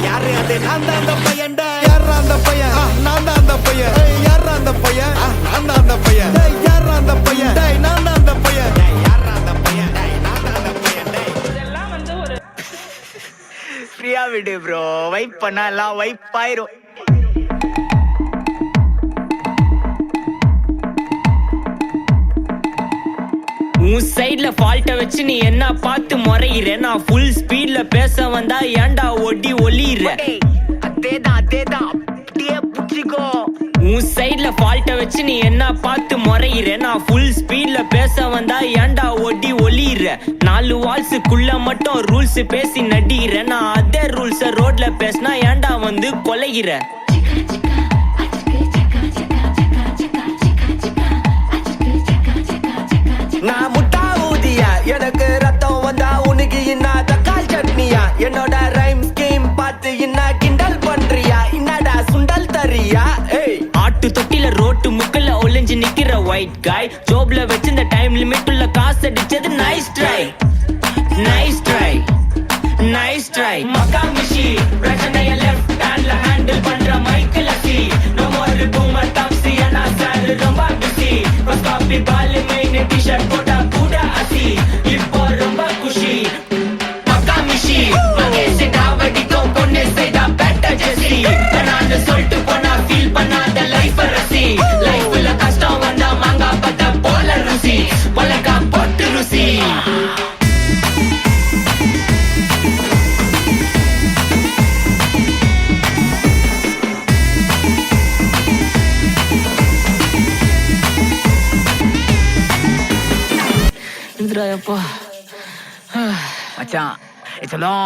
நான் தான் அந்த பையன். யார் அந்த பையன்? ஆ, நான் தான் அந்த பையன். ஏய், யார் அந்த பையன்? நான் தான் அந்த பையன். யார் அந்த பையன்? நான் தான் அந்த பையன். யார் அந்த பையன்? நான் தான் அந்த பையன். டேய். இதெல்லாம் வந்து ஒரு ஃப்ரீயா விடு ப்ரோ வைப் பண்ணா எல்லாம் வைப் ஆயிரும். உன் சைடுல ஃபால்ட்ட வச்சு நீ என்ன பார்த்து முறையிற? நான் ஃபுல் ஸ்பீட்ல பேச வந்தா ஏன்டா ஒடி ஒளியிற டேய், அதேதான் அதேதான். அப்படியே புடிச்சிக்கோ. உன் சைடுல ஃபால்ட்ட வச்சு நீ என்ன பார்த்து முறையிற? நான் ஃபுல் ஸ்பீட்ல பேச வந்தா ஏன்டா ஒடி ஒளியிற? நாலு வால்ஸுக்குள்ள மட்டும் ரூல்ஸ் பேசி நடிகிற. நான் அதே ரூல்ஸ ரோட்ல பேசினா ஏன்டா வந்து கொலைகிற தொட்டில ரோட்டு ஒளிஞ்சு நிக்கிற ஒயிட் காய் ஜோப்ல வச்சிருந்த டைம் லிமிட் உள்ள காசு அடிச்சது nice try nice try nice try மக்கா மிஷி பிரச்சனை 들어요, 꼭. It's a long.